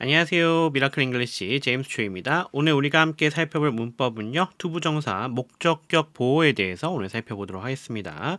안녕하세요. 미라클 잉글리시 제임스 초입니다. 오늘 우리가 함께 살펴볼 문법은요. 투부정사 목적격 보호에 대해서 오늘 살펴보도록 하겠습니다.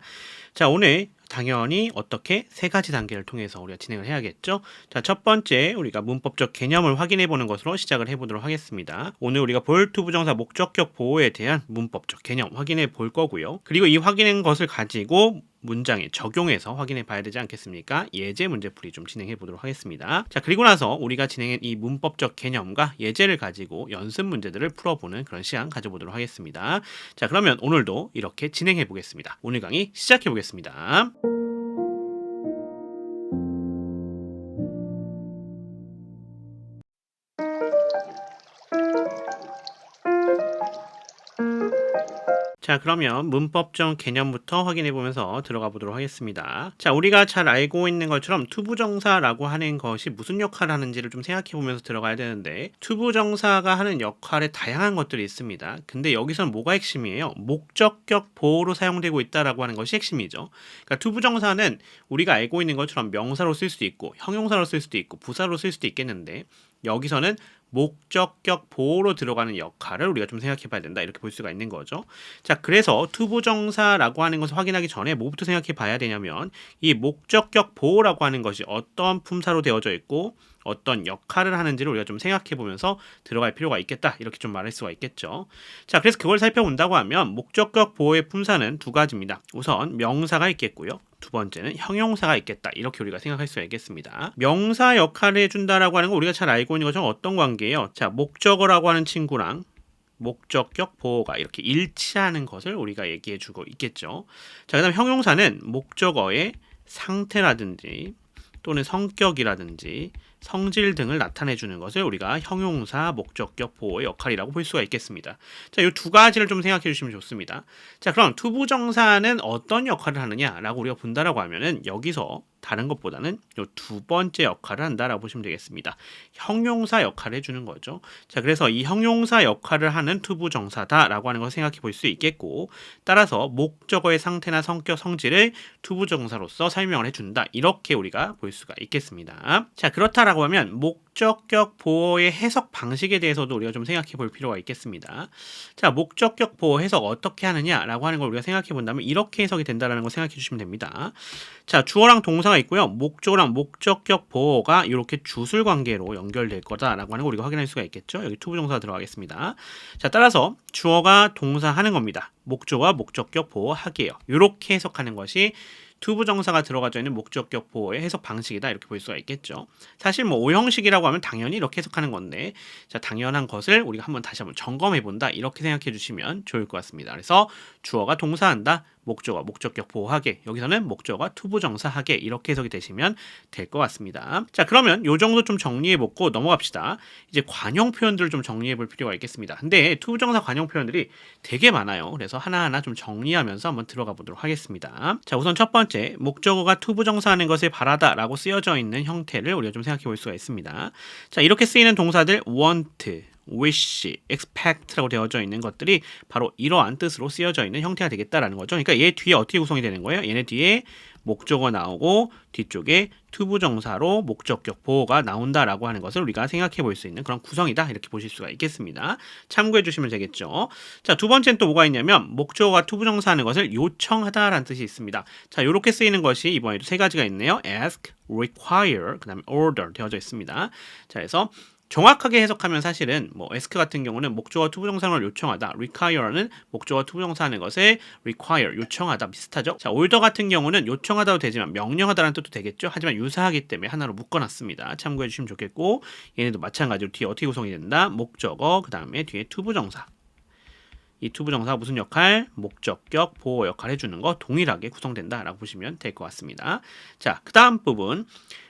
자, 오늘 당연히 어떻게 세 가지 단계를 통해서 우리가 진행을 해야겠죠. 자, 첫 번째 우리가 문법적 개념을 확인해 보는 것으로 시작을 해 보도록 하겠습니다. 오늘 우리가 볼 투부정사 목적격 보호에 대한 문법적 개념 확인해 볼 거고요. 그리고 이 확인한 것을 가지고 문장에 적용해서 확인해 봐야 되지 않겠습니까? 예제 문제풀이 좀 진행해 보도록 하겠습니다. 자, 그리고 나서 우리가 진행한 이 문법적 개념과 예제를 가지고 연습 문제들을 풀어보는 그런 시간 가져보도록 하겠습니다. 자, 그러면 오늘도 이렇게 진행해 보겠습니다. 오늘 강의 시작해 보겠습니다. 자, 그러면 문법적 개념부터 확인해 보면서 들어가 보도록 하겠습니다. 자, 우리가 잘 알고 있는 것처럼 투부정사라고 하는 것이 무슨 역할을 하는지를 좀 생각해 보면서 들어가야 되는데, 투부정사가 하는 역할에 다양한 것들이 있습니다. 근데 여기서는 뭐가 핵심이에요? 목적격 보호로 사용되고 있다라고 하는 것이 핵심이죠. 그러니까 투부정사는 우리가 알고 있는 것처럼 명사로 쓸 수도 있고, 형용사로 쓸 수도 있고, 부사로 쓸 수도 있겠는데, 여기서는 목적격 보호로 들어가는 역할을 우리가 좀 생각해 봐야 된다. 이렇게 볼 수가 있는 거죠. 자, 그래서 투부정사라고 하는 것을 확인하기 전에 뭐부터 생각해 봐야 되냐면 이 목적격 보호라고 하는 것이 어떤 품사로 되어져 있고 어떤 역할을 하는지를 우리가 좀 생각해 보면서 들어갈 필요가 있겠다. 이렇게 좀 말할 수가 있겠죠. 자, 그래서 그걸 살펴본다고 하면 목적격 보호의 품사는 두 가지입니다. 우선 명사가 있겠고요. 두 번째는 형용사가 있겠다. 이렇게 우리가 생각할 수가 있겠습니다. 명사 역할을 해준다라고 하는 거 우리가 잘 알고 있는 것처럼 어떤 관계예요? 자, 목적어라고 하는 친구랑 목적격 보호가 이렇게 일치하는 것을 우리가 얘기해 주고 있겠죠. 자, 그다음 형용사는 목적어의 상태라든지 또는 성격이라든지 성질 등을 나타내 주는 것을 우리가 형용사 목적격 보호의 역할이라고 볼 수가 있겠습니다. 자, 이 두 가지를 좀 생각해 주시면 좋습니다. 자, 그럼 투부정사는 어떤 역할을 하느냐라고 우리가 본다라고 하면은 여기서 다른 것보다는 이두 번째 역할을 한다라고 보시면 되겠습니다. 형용사 역할을 해주는 거죠. 자, 그래서 이 형용사 역할을 하는 투부 정사다라고 하는 걸 생각해 볼 수 있겠고, 따라서 목적어의 상태나 성격, 성질을 투부 정사로서 설명을 해준다. 이렇게 우리가 볼 수가 있겠습니다. 자, 그렇다라고 하면 목적격 보호의 해석 방식에 대해서도 우리가 좀 생각해 볼 필요가 있겠습니다. 자, 목적격 보호 해석 어떻게 하느냐라고 하는 걸 우리가 생각해 본다면 이렇게 해석이 된다라는 걸 생각해 주시면 됩니다. 자, 주어랑 동사 가 있고요. 목적어랑 목적격 보호가 이렇게 주술 관계로 연결될 거다라고 하는 걸 우리가 확인할 수가 있겠죠. 여기 투부 정사 들어가겠습니다. 자, 따라서 주어가 동사 하는 겁니다. 목적어와 목적격 보호 하게요. 이렇게 해석하는 것이 투부 정사가 들어가져 있는 목적격 보호의 해석 방식이다 이렇게 볼 수가 있겠죠. 사실 뭐 오형식이라고 하면 당연히 이렇게 해석하는 건데 자 당연한 것을 우리가 한번 다시 한번 점검해 본다 이렇게 생각해 주시면 좋을 것 같습니다. 그래서 주어가 동사한다 목적어 목적격 보호하게 여기서는 목적어가 투부정사하게 이렇게 해석이 되시면 될 것 같습니다. 자 그러면 요 정도 좀 정리해 보고 넘어갑시다. 이제 관용 표현들을 좀 정리해 볼 필요가 있겠습니다. 근데 투부정사 관용 표현들이 되게 많아요. 그래서 하나하나 좀 정리하면서 한번 들어가 보도록 하겠습니다. 자 우선 첫 번째 목적어가 투부정사하는 것을 바라다 라고 쓰여져 있는 형태를 우리가 좀 생각해 볼 수가 있습니다. 자 이렇게 쓰이는 동사들 want wish, expect라고 되어져 있는 것들이 바로 이러한 뜻으로 쓰여져 있는 형태가 되겠다라는 거죠. 그러니까 얘 뒤에 어떻게 구성이 되는 거예요? 얘네 뒤에 목적어 나오고 뒤쪽에 투부정사로 목적격 보호가 나온다라고 하는 것을 우리가 생각해 볼 수 있는 그런 구성이다 이렇게 보실 수가 있겠습니다. 참고해 주시면 되겠죠. 자, 두 번째는 또 뭐가 있냐면 목적어가 투부정사 하는 것을 요청하다라는 뜻이 있습니다. 자, 이렇게 쓰이는 것이 이번에도 세 가지가 있네요. ask, require, 그다음에 order 되어져 있습니다. 자, 그래서 정확하게 해석하면 사실은 뭐 에스크 같은 경우는 목적어 투부정사를 요청하다, require는 목적어 투부정사하는 것을 require 요청하다 비슷하죠. 자, order 같은 경우는 요청하다도 되지만 명령하다라는 뜻도 되겠죠. 하지만 유사하기 때문에 하나로 묶어놨습니다. 참고해 주시면 좋겠고 얘네도 마찬가지로 뒤에 어떻게 구성이 된다? 목적어 그 다음에 뒤에 투부정사. 이 투부정사가 무슨 역할? 목적격 보호 역할 해주는 거 동일하게 구성된다라고 보시면 될 것 같습니다. 자, 그 다음 부분.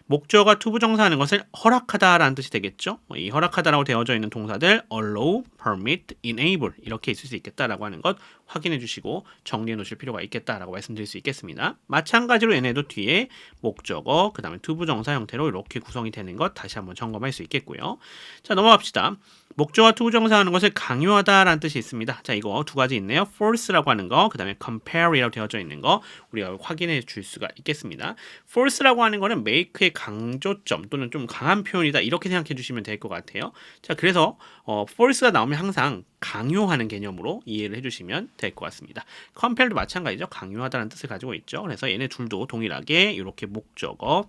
목적어가 투부 정사하는 것을 허락하다라는 뜻이 되겠죠. 이 허락하다라고 되어져 있는 동사들 allow, permit, enable 이렇게 있을 수 있겠다라고 하는 것 확인해 주시고 정리해 놓으실 필요가 있겠다라고 말씀드릴 수 있겠습니다. 마찬가지로 얘네도 뒤에 목적어, 그 다음에 투부 정사 형태로 이렇게 구성이 되는 것 다시 한번 점검할 수 있겠고요. 자 넘어갑시다. 목적어 투부 정사 하는 것을 강요하다라는 뜻이 있습니다. 자 이거 두 가지 있네요. force라고 하는 거, 그 다음에 compare이라고 되어져 있는 거 우리가 확인해 줄 수가 있겠습니다. force라고 하는 거는 make의 강조점 또는 좀 강한 표현이다 이렇게 생각해 주시면 될 것 같아요. 자, 그래서 어, force가 나오면 항상 강요하는 개념으로 이해를 해주시면 될 것 같습니다. compel도 마찬가지죠. 강요하다는 뜻을 가지고 있죠. 그래서 얘네 둘도 동일하게 이렇게 목적어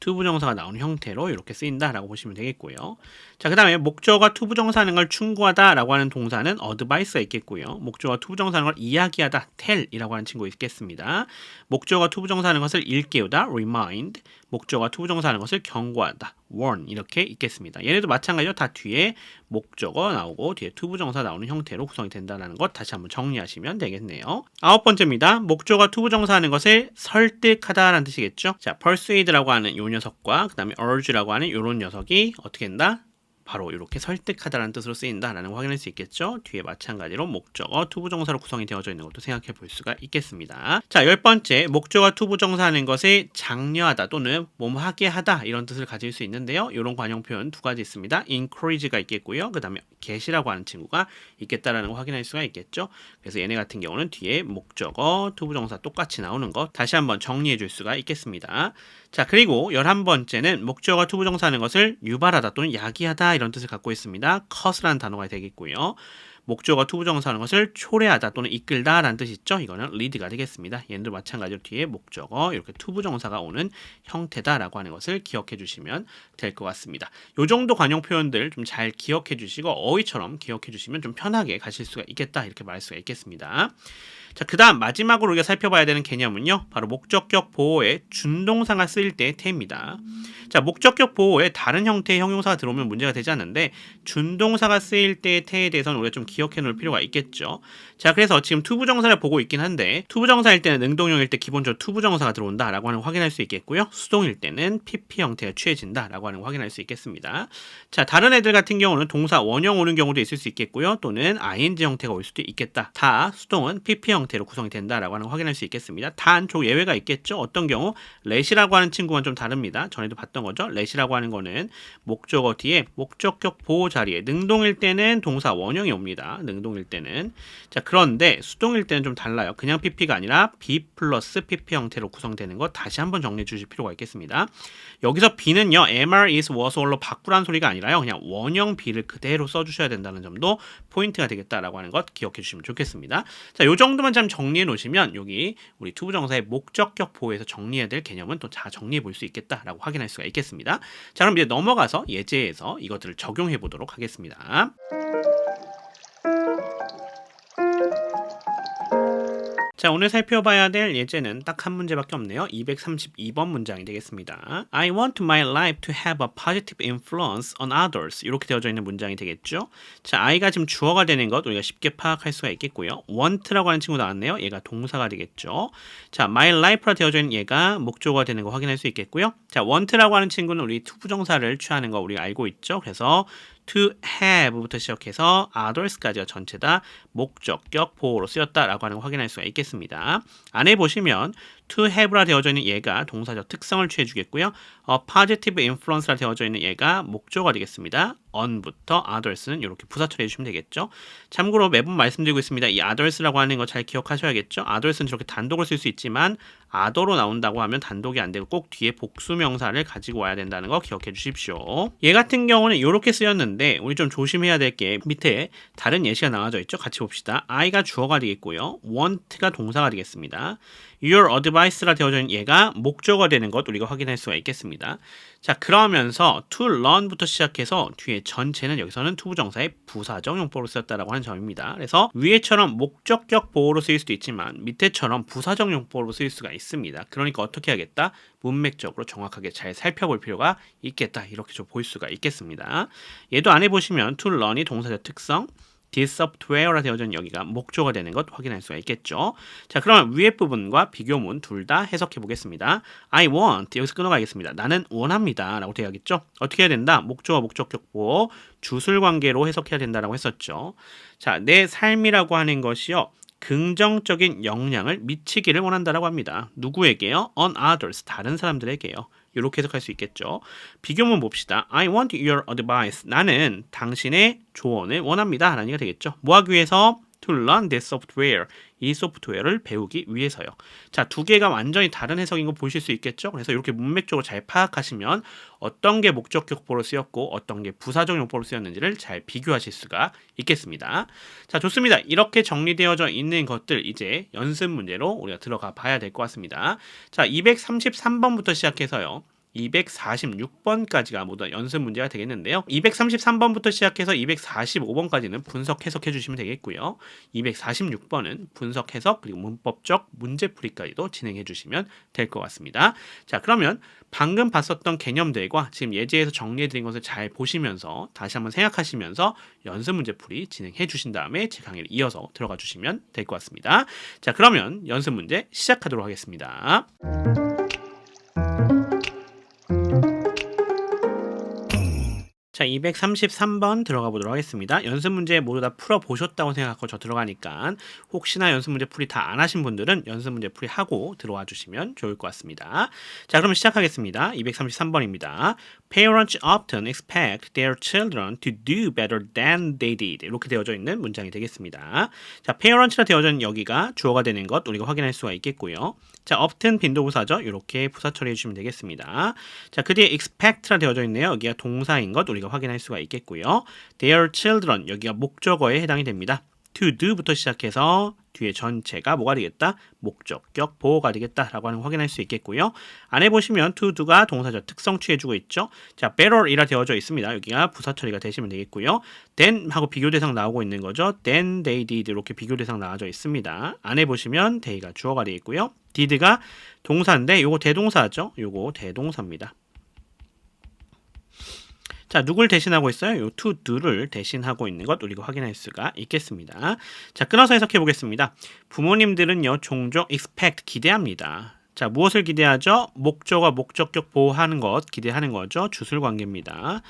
투부정사가 나오는 형태로 이렇게 쓰인다라고 보시면 되겠고요. 자, 그 다음에 목적어가 투부정사 하는 걸 충고하다라고 하는 동사는 advice가 있겠고요. 목적어가 투부정사 하는 걸 이야기하다, tell이라고 하는 친구 있겠습니다. 목적어가 투부정사 하는 것을 일깨우다, remind. 목적어가 투부정사 하는 것을 경고하다, warn 이렇게 있겠습니다. 얘네도 마찬가지로 다 뒤에 목적어 나오고 뒤에 투부정사 나오는 형태로 구성이 된다는 것 다시 한번 정리하시면 되겠네요. 아홉 번째입니다. 목적어 투부정사 하는 것을 설득하다라는 뜻이겠죠. 자, persuade라고 하는 요 녀석과 그 다음에 urge라고 하는 요런 녀석이 어떻게 된다? 바로 이렇게 설득하다라는 뜻으로 쓰인다라는 거 확인할 수 있겠죠. 뒤에 마찬가지로 목적어 투부정사로 구성이 되어져 있는 것도 생각해 볼 수가 있겠습니다. 자, 열 번째 목적어 투부정사 하는 것을 장려하다 또는 몸하게 하다 이런 뜻을 가질 수 있는데요. 이런 관용 표현 두 가지 있습니다. encourage가 있겠고요. 그 다음에 get이라고 하는 친구가 있겠다라는 거 확인할 수가 있겠죠. 그래서 얘네 같은 경우는 뒤에 목적어 투부정사 똑같이 나오는 것 다시 한번 정리해 줄 수가 있겠습니다. 자, 그리고 열한 번째는 목적어 투부정사 하는 것을 유발하다 또는 야기하다 이런 뜻을 갖고 있습니다. cause라는 단어가 되겠고요. 목적어 투부정사 하는 것을 초래하다 또는 이끌다 라는 뜻이 있죠. 이거는 lead가 되겠습니다. 얘도 마찬가지로 뒤에 목적어 이렇게 투부정사가 오는 형태다라고 하는 것을 기억해 주시면 될 것 같습니다. 요 정도 관용 표현들 좀 잘 기억해 주시고 어휘처럼 기억해 주시면 좀 편하게 가실 수가 있겠다 이렇게 말할 수가 있겠습니다. 자, 그 다음 마지막으로 우리가 살펴봐야 되는 개념은요. 바로 목적격 보호에 준동사가 쓰일 때의 태입니다. 자, 목적격 보호에 다른 형태의 형용사가 들어오면 문제가 되지 않는데 준동사가 쓰일 때의 태에 대해서는 우리가 좀 기억해 놓을 필요가 있겠죠. 자, 그래서 지금 투부정사를 보고 있긴 한데 투부정사일 때는 능동형일 때 기본적으로 투부정사가 들어온다라고 하는 거 확인할 수 있겠고요. 수동일 때는 PP 형태가 취해진다라고 하는 거 확인할 수 있겠습니다. 자, 다른 애들 같은 경우는 동사 원형 오는 경우도 있을 수 있겠고요. 또는 ing 형태가 올 수도 있겠다. 다 수동은 PP 형태 로 구성이 된다라고 하는 거 확인할 수 있겠습니다. 단 조 예외가 있겠죠. 어떤 경우 렛이라고 하는 친구는 좀 다릅니다. 전에도 봤던 거죠. 렛이라고 하는 거는 목적어 뒤에 목적격 보호 자리에 능동일 때는 동사 원형이 옵니다. 능동일 때는 자 그런데 수동일 때는 좀 달라요. 그냥 PP가 아니라 B 플러스 PP 형태로 구성되는 거 다시 한번 정리해 주실 필요가 있겠습니다. 여기서 B는요, MR is was all로 바꾸라는 소리가 아니라요. 그냥 원형 B를 그대로 써주셔야 된다는 점도 포인트가 되겠다라고 하는 것 기억해 주시면 좋겠습니다. 자, 요 정도만 좀 정리해 놓으시면 여기 우리 투부정사의 목적격 보호에서 정리해야 될 개념은 또 잘 정리해 볼 수 있겠다라고 확인할 수가 있겠습니다. 자, 그럼 이제 넘어가서 예제에서 이것들을 적용해 보도록 하겠습니다. 자, 오늘 살펴봐야 될 예제는 딱 한 문제밖에 없네요. 232번 문장이 되겠습니다. I want my life to have a positive influence on others. 이렇게 되어져 있는 문장이 되겠죠. 자, I가 지금 주어가 되는 것 우리가 쉽게 파악할 수가 있겠고요. want라고 하는 친구 나왔네요. 얘가 동사가 되겠죠. 자, my life라 되어져 있는 얘가 목조가 되는 거 확인할 수 있겠고요. 자, want라고 하는 친구는 우리 투부정사를 취하는 거 우리가 알고 있죠. 그래서 to have부터 시작해서 others까지가 전체 다 목적격 보호로 쓰였다라고 하는 걸 확인할 수가 있겠습니다. 안에 보시면 to have라 되어져 있는 얘가 동사적 특성을 취해 주겠고요. 어, positive influence라 되어져 있는 얘가 목조가 되겠습니다. on부터 others는 이렇게 부사 처리해 주시면 되겠죠. 참고로 매번 말씀드리고 있습니다. 이 others라고 하는 거 잘 기억하셔야겠죠. others는 저렇게 단독을 쓸 수 있지만 other로 나온다고 하면 단독이 안 되고 꼭 뒤에 복수 명사를 가지고 와야 된다는 거 기억해 주십시오. 얘 같은 경우는 이렇게 쓰였는데 우리 좀 조심해야 될 게 밑에 다른 예시가 나와져 있죠. 같이 봅시다. I가 주어가 되겠고요. want가 동사가 되겠습니다. your advice 라 되어져 있는 얘가 목적어가 되는 것 우리가 확인할 수가 있겠습니다. 자, 그러면서 to learn부터 시작해서 뒤에 전체는 여기서는 투부정사의 부사적 용법으로 쓰였다라고 하는 점입니다. 그래서 위에처럼 목적격 보호로 쓰일 수도 있지만 밑에처럼 부사적 용법으로 쓰일 수가 있습니다. 그러니까 어떻게 하겠다? 문맥적으로 정확하게 잘 살펴볼 필요가 있겠다. 이렇게 좀 볼 수가 있겠습니다. 얘도 안에 보시면 to learn이 동사적 특성, software라 되어져 있는 여기가 목조가 되는 것 확인할 수가 있겠죠. 자, 그러면 위에 부분과 비교문 둘 다 해석해 보겠습니다. I want 여기서 끊어가겠습니다. 나는 원합니다라고 되어야겠죠. 어떻게 해야 된다? 목조와 목적격 보호 주술 관계로 해석해야 된다라고 했었죠. 자, 내 삶이라고 하는 것이요. 긍정적인 영향을 미치기를 원한다라고 합니다. 누구에게요? On others, 다른 사람들에게요. 이렇게 해석할 수 있겠죠. 비교문 봅시다. I want your advice. 나는 당신의 조언을 원합니다. 라는 얘기가 되겠죠. 뭐 하기 위해서? To learn this software. 이 소프트웨어를 배우기 위해서요. 자, 두 개가 완전히 다른 해석인 거 보실 수 있겠죠? 그래서 이렇게 문맥적으로 잘 파악하시면 어떤 게 목적격 보로 쓰였고 어떤 게 부사적 용법으로 쓰였는지를 잘 비교하실 수가 있겠습니다. 자, 좋습니다. 이렇게 정리되어져 있는 것들 이제 연습 문제로 우리가 들어가 봐야 될 것 같습니다. 자, 233번부터 시작해서요. 246번까지가 모두 연습 문제가 되겠는데요. 233번부터 시작해서 245번까지는 분석 해석해 주시면 되겠고요. 246번은 분석 해석 그리고 문법적 문제풀이까지도 진행해 주시면 될 것 같습니다. 자, 그러면 방금 봤었던 개념들과 지금 예제에서 정리해 드린 것을 잘 보시면서 다시 한번 생각하시면서 연습 문제풀이 진행해 주신 다음에 제 강의를 이어서 들어가 주시면 될 것 같습니다. 자, 그러면 연습 문제 시작하도록 하겠습니다. 자, 233번 들어가 보도록 하겠습니다. 연습 문제 모두 다 풀어 보셨다고 생각하고 저 들어가니까 혹시나 연습 문제 풀이 다 안 하신 분들은 연습 문제 풀이 하고 들어와 주시면 좋을 것 같습니다. 자, 그럼 시작하겠습니다. 233번입니다. Parents often expect their children to do better than they did. 이렇게 되어져 있는 문장이 되겠습니다. 자, parents라 되어져 있는 여기가 주어가 되는 것 우리가 확인할 수가 있겠고요. 자, often 빈도부사죠. 이렇게 부사 처리해 주시면 되겠습니다. 자, 그 뒤에 expect라 되어져 있네요. 여기가 동사인 것 우리가 확인할 수가 있겠고요. Their children 여기가 목적어에 해당이 됩니다. to do부터 시작해서 뒤에 전체가 뭐가 되겠다? 목적격 보호가 되겠다라고 하는 거 확인할 수 있겠고요. 안에 보시면 to do가 동사적 특성 취해주고 있죠. 자, better이라 되어져 있습니다. 여기가 부사 처리가 되시면 되겠고요. then 하고 비교 대상 나오고 있는 거죠. then they did 이렇게 비교 대상 나와져 있습니다. 안에 보시면 they가 주어가 되겠고요. did가 동사인데 요거 대동사죠. 요거 대동사입니다. 자, 누굴 대신하고 있어요? 요 to do를 대신하고 있는 것 우리가 확인할 수가 있겠습니다. 자, 끊어서 해석해 보겠습니다. 부모님들은요, 종종 expect 기대합니다. 자, 무엇을 기대하죠? 목적과 목적격 보호하는 것 기대하는 거죠. 주술 관계입니다.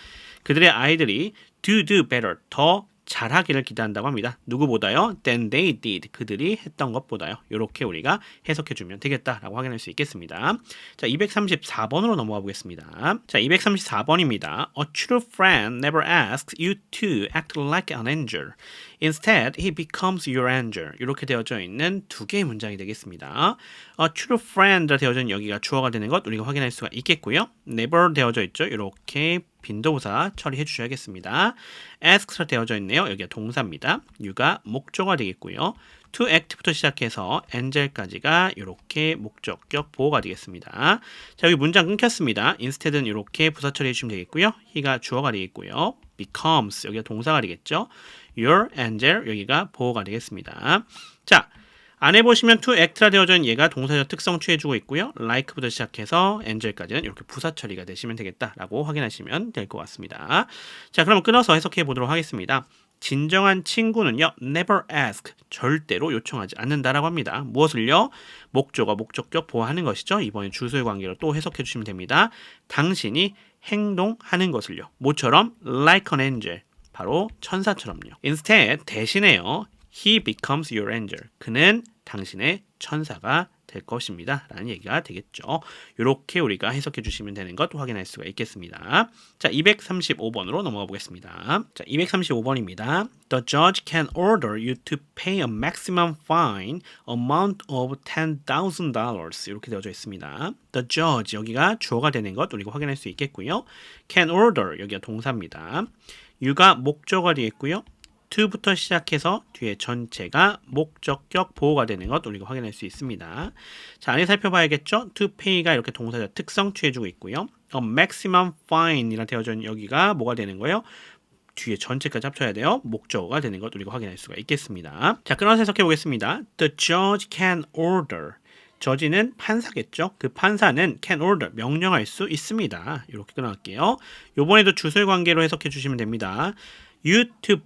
그들의 아이들이 do do better 더 잘하기를 기대한다고 합니다. 누구보다요? than they did. 그들이 했던 것보다요. 이렇게 우리가 해석해 주면 되겠다라고 확인할 수 있겠습니다. 자, 234번으로 넘어가 보겠습니다. 자, 234번입니다. A true friend never asks you to act like an angel. Instead, he becomes your angel. 이렇게 되어져 있는 두 개의 문장이 되겠습니다. A true friend 있는 여기가 주어가 되는 것 우리가 확인할 수가 있겠고요. never 되어져 있죠. 이렇게 빈도부사 처리해 주셔야겠습니다. ask가 되어져 있네요. 여기가 동사입니다. you가 목적어가 되겠고요. to act부터 시작해서 angel까지가 이렇게 목적격 보호가 되겠습니다. 자, 여기 문장 끊겼습니다. instead는 이렇게 부사 처리해 주시면 되겠고요. he가 주어가 되겠고요. becomes 여기가 동사가 되겠죠. your angel 여기가 보호가 되겠습니다. 자, 안에 보시면 to act라 되어져 있는 얘가 동사적 특성 취해주고 있고요. like부터 시작해서 angel까지는 이렇게 부사 처리가 되시면 되겠다라고 확인하시면 될 것 같습니다. 자, 그럼 끊어서 해석해 보도록 하겠습니다. 진정한 친구는요, never ask, 절대로 요청하지 않는다라고 합니다. 무엇을요? 목적어, 목적격 보호하는 것이죠. 이번에 주소의 관계로 또 해석해 주시면 됩니다. 당신이 행동하는 것을요. 모처럼 like an angel, 바로 천사처럼요. Instead, 대신에요. He becomes your angel. 그는 당신의 천사가 될 것입니다. 라는 얘기가 되겠죠. 이렇게 우리가 해석해 주시면 되는 것 확인할 수가 있겠습니다. 자, 235번으로 넘어가 보겠습니다. 자, 235번입니다. The judge can order you to pay a maximum fine amount of $10,000 이렇게 되어져 있습니다. The judge 여기가 주어가 되는 것 우리가 확인할 수 있겠고요. can order 여기가 동사입니다. you가 목적어가 되겠고요. To부터 시작해서 뒤에 전체가 목적격 보호가 되는 것 우리가 확인할 수 있습니다. 자, 안에 살펴봐야겠죠? to pay가 이렇게 동사적 특성 취해주고 있고요. 어, maximum fine이라 되어져 여기가 뭐가 되는 거예요? 뒤에 전체까지 합쳐야 돼요. 목적어가 되는 것 우리가 확인할 수가 있겠습니다. 자, 끊어서 해석해 보겠습니다. The judge can order. 저지는 판사겠죠. 그 판사는 can order 명령할 수 있습니다. 이렇게 끊어갈게요. 요번에도 주술 관계로 해석해 주시면 됩니다.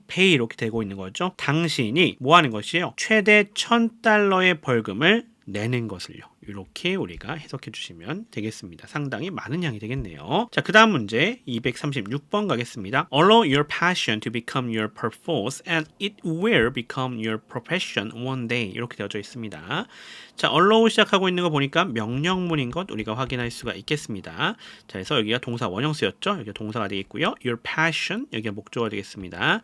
Pay 이렇게 되고 있는 거죠. 당신이 뭐 하는 것이에요? 최대 1000달러의 벌금을 내는 것을요. 이렇게 우리가 해석해 주시면 되겠습니다. 상당히 많은 양이 되겠네요. 자, 그 다음 문제 236번 가겠습니다. Allow your passion to become your purpose and it will become your profession one day. 이렇게 되어져 있습니다. 자, allow 시작하고 있는 거 보니까 명령문인 것 우리가 확인할 수가 있겠습니다. 자, 그래서 여기가 동사 원형 쓰였죠? 여기가 동사가 되겠고요. Your passion 여기가 목조가 되겠습니다.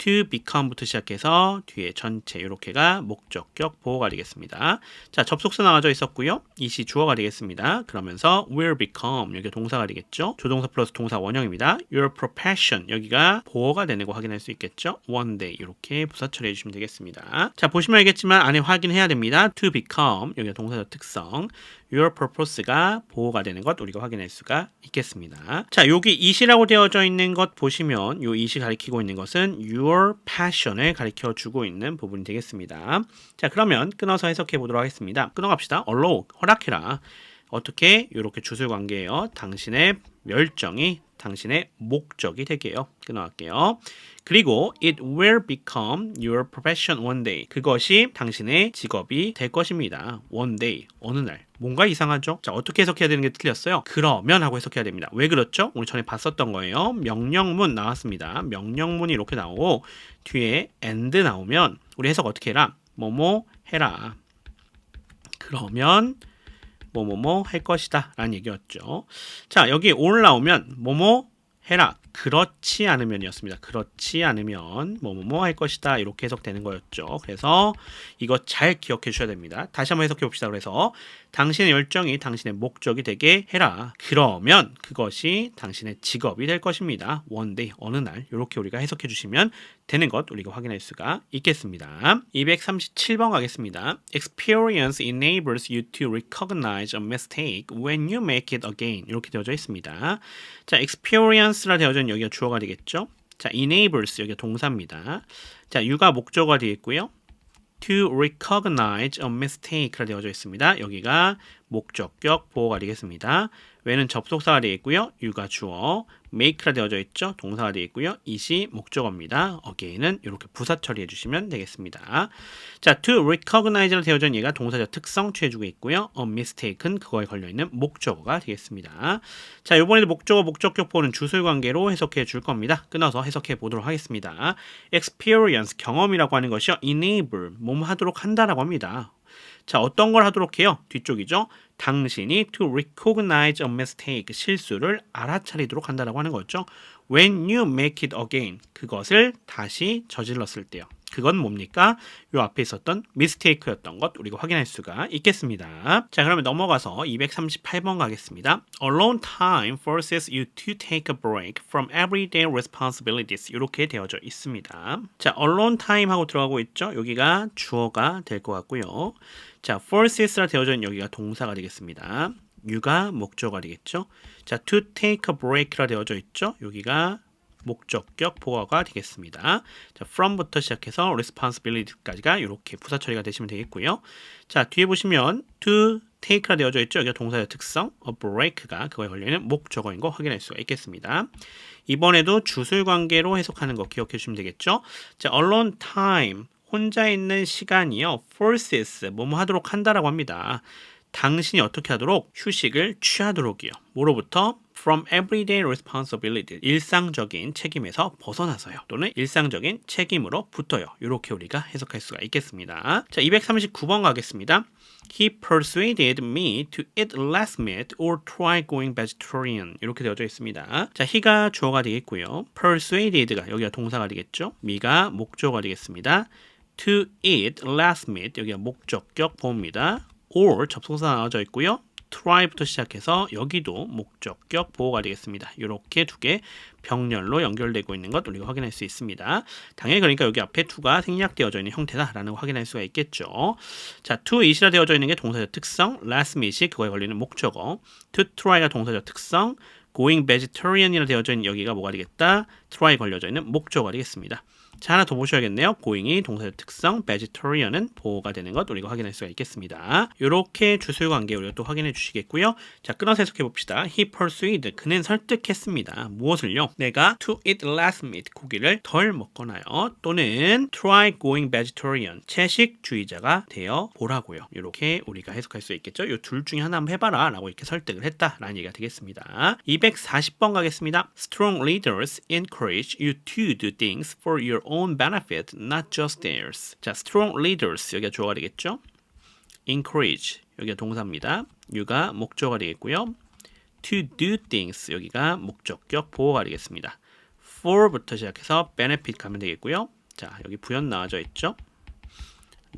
To become부터 시작해서 뒤에 전체 이렇게가 목적격 보호가 되겠습니다. 자, 접속사 나와져 있었고요. 이 시 주어가 되겠습니다. 그러면서 will become 여기 동사가 되겠죠. 조동사 플러스 동사 원형입니다. your profession 여기가 보호가 되는 거 확인할 수 있겠죠. one day 이렇게 부사 처리해 주시면 되겠습니다. 자, 보시면 알겠지만 안에 확인해야 됩니다. to become 여기가 동사적 특성 your purpose가 보호가 되는 것 우리가 확인할 수가 있겠습니다. 자, 여기 이시라고 되어져 있는 것 보시면 요 이시 가리키고 있는 것은 your passion을 가리켜 주고 있는 부분이 되겠습니다. 자, 그러면 끊어서 해석해 보도록 하겠습니다. 끊어 갑시다. allow 허락해라. 어떻게 이렇게 주술 관계예요. 당신의 멸정이 당신의 목적이 되게요. 끊어갈게요. 그리고 it will become your profession one day. 그것이 당신의 직업이 될 것입니다. one day. 어느 날. 뭔가 이상하죠? 자, 어떻게 해석해야 되는 게 틀렸어요? 그러면 하고 해석해야 됩니다. 왜 그렇죠? 우리 전에 봤었던 거예요. 명령문 나왔습니다. 명령문이 이렇게 나오고 뒤에 and 나오면 우리 해석 어떻게 해라? 뭐뭐 해라. 그러면 뭐뭐뭐 할 것이다 라는 얘기였죠. 자 여기 올 나오면 뭐뭐 해라 그렇지 않으면이었습니다. 그렇지 않으면 뭐뭐뭐 할 것이다 이렇게 해석되는 거였죠. 그래서 이거 잘 기억해 주셔야 됩니다. 다시 한번 해석해 봅시다. 그래서 당신의 열정이 당신의 목적이 되게 해라. 그러면 그것이 당신의 직업이 될 것입니다. day 어느 날 이렇게 우리가 해석해 주시면 되는 것 우리가 확인할 수가 있겠습니다. 237번 가겠습니다. Experience enables you to recognize a mistake when you make it again. 이렇게 되어져 있습니다. 자, experience라 되어져 있는 여기가 주어가 되겠죠. 자, enables 여기가 동사입니다. 자, you가 목적어가 되겠고요. to recognize a mistake라 되어져 있습니다. 여기가 목적격 보호가 되겠습니다. 왜는 접속사가 되겠고요. you가 주어, make라 되어져 있죠. 동사가 되겠고요. it이 목적어입니다. again은 이렇게 부사 처리해 주시면 되겠습니다. 자, to recognize라 되어져 있는 얘가 동사적 특성 취해주고 있고요. a mistake는 그거에 걸려있는 목적어가 되겠습니다. 자, 이번에도 목적어, 목적격 보는 주술 관계로 해석해 줄 겁니다. 끊어서 해석해 보도록 하겠습니다. experience, 경험이라고 하는 것이요. enable, 몸 하도록 한다라고 합니다. 자, 어떤 걸 하도록 해요? 뒤쪽이죠. 당신이 to recognize a mistake, 실수를 알아차리도록 한다라고 하는 거죠. When you make it again, 그것을 다시 저질렀을 때요. 그건 뭡니까? 요 앞에 있었던 미스테이크였던 것 우리가 확인할 수가 있겠습니다. 자, 그러면 넘어가서 238번 가겠습니다. Alone time forces you to take a break from everyday responsibilities. 이렇게 되어져 있습니다. 자, alone time 하고 들어가고 있죠? 여기가 주어가 될 것 같고요. 자, forces라 되어져 있는 여기가 동사가 되겠습니다. you가 목적어가 되겠죠? 자, to take a break라 되어져 있죠? 여기가 목적격 보어가 되겠습니다. 자, from부터 시작해서 responsibility까지가 이렇게 부사 처리가 되시면 되겠고요. 자, 뒤에 보시면 to take라 되어져 있죠. 여기가 동사의 특성, a break가 그거에 걸려있는 목적어인 거 확인할 수가 있겠습니다. 이번에도 주술 관계로 해석하는 거 기억해 주시면 되겠죠. 자, alone time 혼자 있는 시간이요. forces 뭐뭐 하도록 한다라고 합니다. 당신이 어떻게 하도록 휴식을 취하도록이요. 뭐로부터 from everyday responsibility 일상적인 책임에서 벗어나서요. 또는 일상적인 책임으로 붙어요. 이렇게 우리가 해석할 수가 있겠습니다. 자 239번 가겠습니다. He persuaded me to eat less meat or try going vegetarian. 이렇게 되어져 있습니다. 자 he가 주어가 되겠고요. Persuaded가 여기가 동사가 되겠죠? me가 목조가 되겠습니다. To eat less meat 여기가 목적격 보호입니다. Or 접속사 나와져 있고요 try부터 시작해서 여기도 목적격 보호가 되겠습니다. 이렇게 두 개 병렬로 연결되고 있는 것 우리가 확인할 수 있습니다. 당연히 그러니까 여기 앞에 to가 생략되어져 있는 형태다라는 거 확인할 수가 있겠죠. 자, to eat이라 되어져 있는 게 동사적 특성, last meat이 그거에 걸리는 목적어, to try가 동사적 특성, going vegetarian이라 되어져 있는 여기가 뭐가 되겠다? try 걸려져 있는 목적어가 되겠습니다. 자, 하나 더 보셔야겠네요. going이 동사의 특성, vegetarian은 보호가 되는 것 우리가 확인할 수가 있겠습니다. 이렇게 주술 관계 우리가 또 확인해 주시겠고요. 자, 끊어서 해석해 봅시다. He persuaded, 그는 설득했습니다. 무엇을요? 내가 to eat less meat, 고기를 덜 먹거나요. 또는 try going vegetarian, 채식주의자가 되어 보라고요. 이렇게 우리가 해석할 수 있겠죠. 이 둘 중에 하나 한번 해봐라 라고 이렇게 설득을 했다라는 얘기가 되겠습니다. 240번 가겠습니다. Strong leaders encourage you to do things for your own benefit, not just theirs. 자, strong leaders 여기가 주어가 되겠죠. encourage 여기가 동사입니다. you가 목적어가 되겠고요. to do things 여기가 목적격 보호가 되겠습니다. for부터 시작해서 benefit 가면 되겠고요. 자 여기 부연 나와져 있죠.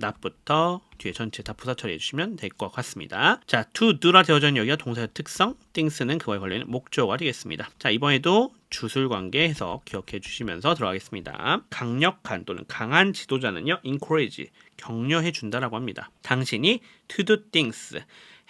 Not부터 뒤에 전체 다 부사 처리해 주시면 될 것 같습니다. 자, to do라 있는 여기가 동사의 특성, things는 그거에 걸리는 목적어가 되겠습니다. 자, 이번에도 주술 관계 해석 기억해 주시면서 들어가겠습니다. 강력한 또는 강한 지도자는요, encourage, 격려해 준다라고 합니다. 당신이 to do things,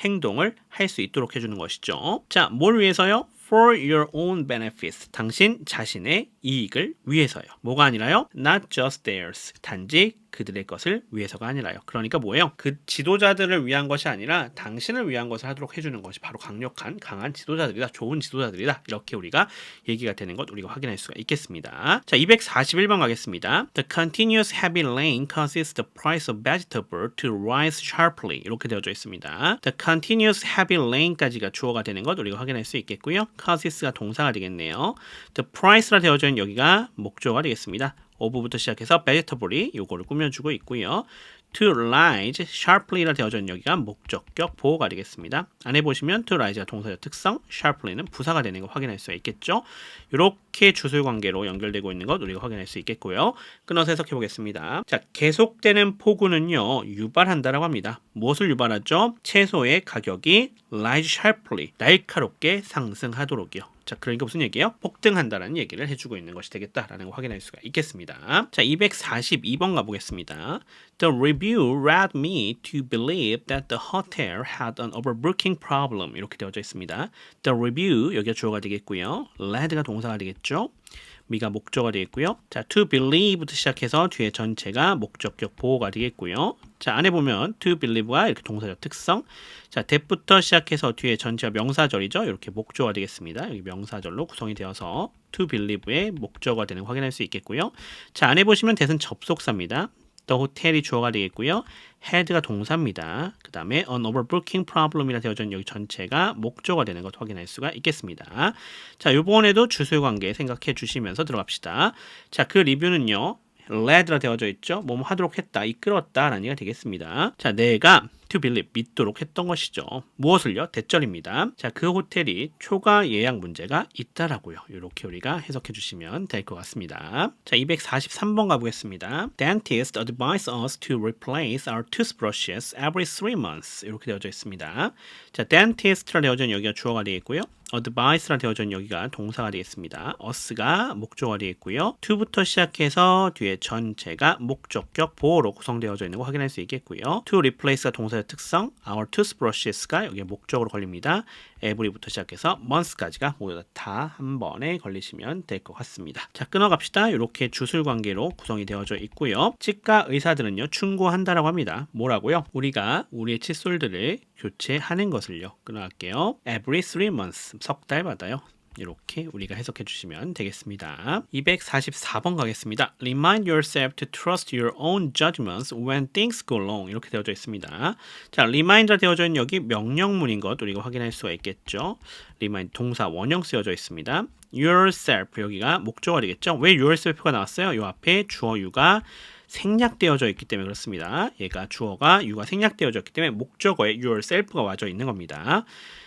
행동을 할 수 있도록 해주는 것이죠. 자, 뭘 위해서요? For your own benefits. 당신 자신의 이익을 위해서요. 뭐가 아니라요? Not just theirs. 단지 그들의 것을 위해서가 아니라요. 그러니까 뭐예요? 그 지도자들을 위한 것이 아니라 당신을 위한 것을 하도록 해주는 것이 바로 강력한, 강한 지도자들이다. 좋은 지도자들이다. 이렇게 우리가 얘기가 되는 것 우리가 확인할 수가 있겠습니다. 자, 241번 가겠습니다. The continuous heavy rain causes the price of vegetable to rise sharply. 이렇게 되어져 있습니다. The continuous heavy rain까지가 주어가 되는 것 우리가 확인할 수 있겠고요. causes가 동사가 되겠네요. The price라 되어져 있는 여기가 목조가 되겠습니다. 오브부터 시작해서 vegetable이 요거를 꾸며주고 있고요. to rise sharply라 되어져 있는 여기가 목적격 보호가 되겠습니다. 안에 보시면 to rise가 동사의 특성, sharply는 부사가 되는 거 확인할 수 있겠죠. 이렇게 주술 관계로 연결되고 있는 것 우리가 확인할 수 있겠고요. 끊어서 해석해 보겠습니다. 자, 계속되는 폭우는요 유발한다라고 합니다. 무엇을 유발하죠? 채소의 가격이 rise sharply 날카롭게 상승하도록이요. 자, 그러니까 무슨 얘기예요? 폭등한다라는 얘기를 해주고 있는 것이 되겠다라는 걸 확인할 수가 있겠습니다. 자, 242번 가보겠습니다. The review led me to believe that the hotel had an overbooking problem. 이렇게 되어져 있습니다. The review 여기가 주어가 되겠고요. led가 동사가 되겠죠. 미가 목적어가 되겠고요. 자, to believe부터 시작해서 뒤에 전체가 목적격 보호가 되겠고요. 자, 안에 보면 to believe가 이렇게 동사적 특성. 자, that부터 시작해서 뒤에 전체가 명사절이죠. 이렇게 목적어가 되겠습니다. 여기 명사절로 구성이 되어서 to believe의 목적어가 되는 거 확인할 수 있겠고요. 자, 안에 보시면 that은 접속사입니다. the hotel이 주어가 되겠고요. had가 동사입니다. 그 다음에 an overbooking problem이라 되어져 있는 여기 전체가 목적어가 되는 것 확인할 수가 있겠습니다. 자, 이번에도 주술 관계 생각해 주시면서 들어갑시다. 자, 그 리뷰는요. Led라 되어져 있죠. 뭐뭐 하도록 했다, 이끌었다라는 얘기가 되겠습니다. 자, 내가 believe 믿도록 했던 것이죠. 무엇을요? 대절입니다. 자, 그 호텔이 초과 예약 문제가 있다라고요. 이렇게 우리가 해석해 주시면 될 것 같습니다. 자, 243번 가보겠습니다. Dentist advise us to replace our toothbrushes every three months. 이렇게 되어져 있습니다. 자, dentist라 되어져 여기가 주어가 되겠고요. advice라 되어져 여기가 동사가 되겠습니다. us가 목적어가 되겠고요. to부터 시작해서 뒤에 전체가 목적격 보호로 구성되어져 있는 거 확인할 수 있겠고요. to replace가 동사 의 특성, our toothbrushes가 여기에 목적으로 걸립니다. every부터 시작해서 months까지가 모두 다 한 번에 걸리시면 될 것 같습니다. 자, 끊어갑시다. 이렇게 주술 관계로 구성이 되어져 있고요. 치과 의사들은요, 충고한다라고 합니다. 뭐라고요? 우리가 우리의 칫솔들을 교체하는 것을요. 끊어갈게요. every three months, 석 달마다요. 이렇게 우리가 해석해 주시면 되겠습니다. 244번 가겠습니다. Remind yourself to trust your own judgments when things go wrong. 이렇게 되어져 있습니다. 자, remind가 되어져 있는 여기 명령문인 것 우리가 확인할 수가 있겠죠. remind 동사 원형 쓰여져 있습니다. yourself 여기가 목적어가 되겠죠. 왜 yourself가 나왔어요? 요 앞에 주어 유가 생략되어져 있기 때문에 그렇습니다. 얘가 주어가 유가 생략되어져 있기 때문에 목적어에 yourself가 와져 있는 겁니다.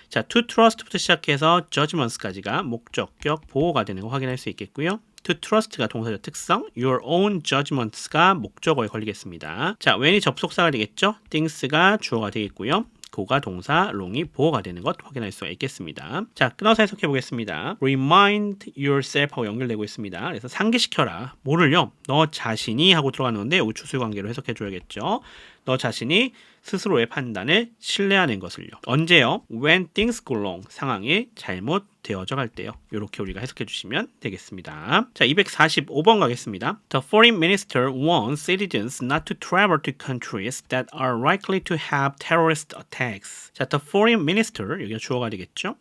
자, to trust부터 시작해서 judgments까지가 목적격 보호가 되는 거 확인할 수 있겠고요. to trust가 동사적 특성, your own judgments가 목적어에 걸리겠습니다. 자, when이 접속사가 되겠죠? things가 주어가 되겠고요. 고가 동사, 롱이 보호가 되는 것 확인할 수가 있겠습니다. 자, 끊어서 해석해 보겠습니다. remind yourself 하고 연결되고 있습니다. 그래서 상기시켜라. 뭐를요? 너 자신이 하고 들어가는 건데 주술 관계로 해석해 줘야겠죠. 너 자신이 스스로의 판단을 신뢰하는 것을요. 언제요? When things go wrong. 상황이 잘못 되어져 갈 때요. 이렇게 우리가 해석해 주시면 되겠습니다. 자, 245번 가겠습니다. The foreign minister warns citizens not to travel to countries that are likely to have terrorist attacks. 자, the foreign minister 여기가 주어가 되겠죠?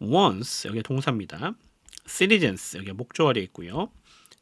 warns 여기가 동사입니다. citizens 여기가 목적어가 되겠고요.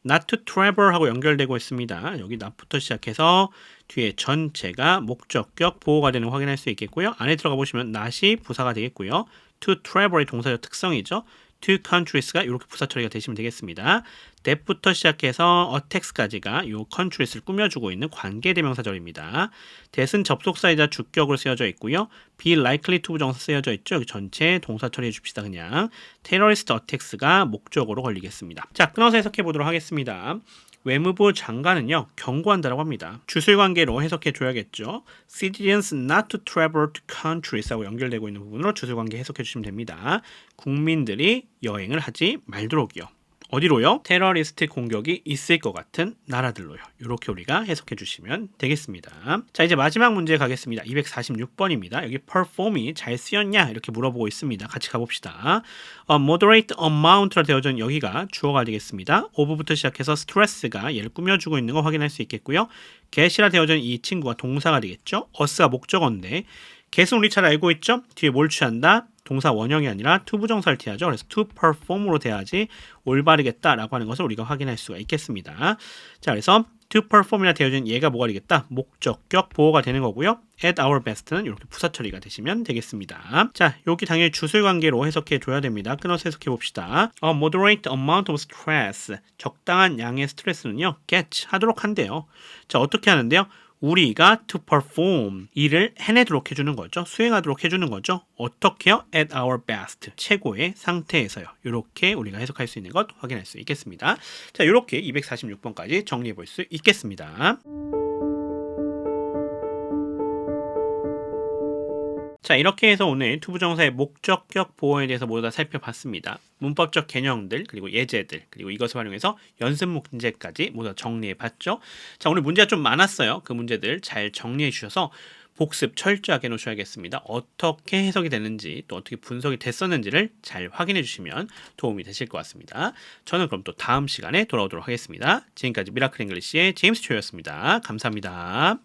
Not to travel 하고 연결되고 있습니다. 여기 not부터 시작해서 뒤에 전체가 목적격 보호가 되는 거 확인할 수 있겠고요. 안에 들어가 보시면 not이 부사가 되겠고요. to travel의 동사적 특성이죠. to countries가 이렇게 부사 처리가 되시면 되겠습니다. That부터 시작해서 attex까지가 요 countryes를 꾸며주고 있는 관계대명사절입니다. that은 접속사이자 주격으로 쓰여져 있고요. be likely to 부정사 쓰여져 있죠. 여기 전체 동사 처리해 줍시다. 그냥 terrorist attacks가 목적으로 걸리겠습니다. 자, 끊어서 해석해 보도록 하겠습니다. 외무부 장관은요 경고한다라고 합니다. 주술관계로 해석해 줘야겠죠. Citizens not to travel to countries하고 연결되고 있는 부분으로 주술관계 해석해 주시면 됩니다. 국민들이 여행을 하지 말도록이요. 어디로요? 테러리스트 공격이 있을 것 같은 나라들로요. 이렇게 우리가 해석해 주시면 되겠습니다. 자, 이제 마지막 문제 가겠습니다. 246번입니다. 여기 perform이 잘 쓰였냐? 이렇게 물어보고 있습니다. 같이 가봅시다. 어, moderate amount라 되어져 있는 여기가 주어가 되겠습니다. of부터 시작해서 stress가 얘를 꾸며주고 있는 거 확인할 수 있겠고요. 되어져 있는 이 친구가 동사가 되겠죠. us가 목적어인데 get은 우리 잘 알고 있죠? 뒤에 뭘 취한다? 동사 원형이 아니라 to 부정사를 취하죠. 그래서 to perform으로 돼야지 올바르겠다라고 하는 것을 우리가 확인할 수가 있겠습니다. 자, 그래서 to perform이라 되어진 얘가 뭐가 되겠다? 목적격 보호가 되는 거고요. at our best는 이렇게 부사 처리가 되시면 되겠습니다. 자, 여기 당연히 주술 관계로 해석해 줘야 됩니다. 끊어서 해석해 봅시다. A moderate amount of stress. 적당한 양의 스트레스는요. get 하도록 한대요. 자, 어떻게 하는데요? 우리가 to perform 일을 해내도록 해주는 거죠. 수행하도록 해주는 거죠. 어떻게요? At our best 최고의 상태에서요. 이렇게 우리가 해석할 수 있는 것 확인할 수 있겠습니다. 자, 이렇게 246번까지 정리해 볼 수 있겠습니다. 자, 이렇게 해서 오늘 투부정사의 목적격 보호에 대해서 모두 다 살펴봤습니다. 문법적 개념들, 그리고 예제들, 그리고 이것을 활용해서 연습 문제까지 모두 다 정리해 봤죠. 자, 오늘 문제가 좀 많았어요. 그 문제들 잘 정리해 주셔서 복습 철저하게 놓으셔야겠습니다. 어떻게 해석이 되는지 또 어떻게 분석이 됐었는지를 잘 확인해 주시면 도움이 되실 것 같습니다. 저는 그럼 또 다음 시간에 돌아오도록 하겠습니다. 지금까지 미라클 잉글리시의 제임스 초였습니다. 감사합니다.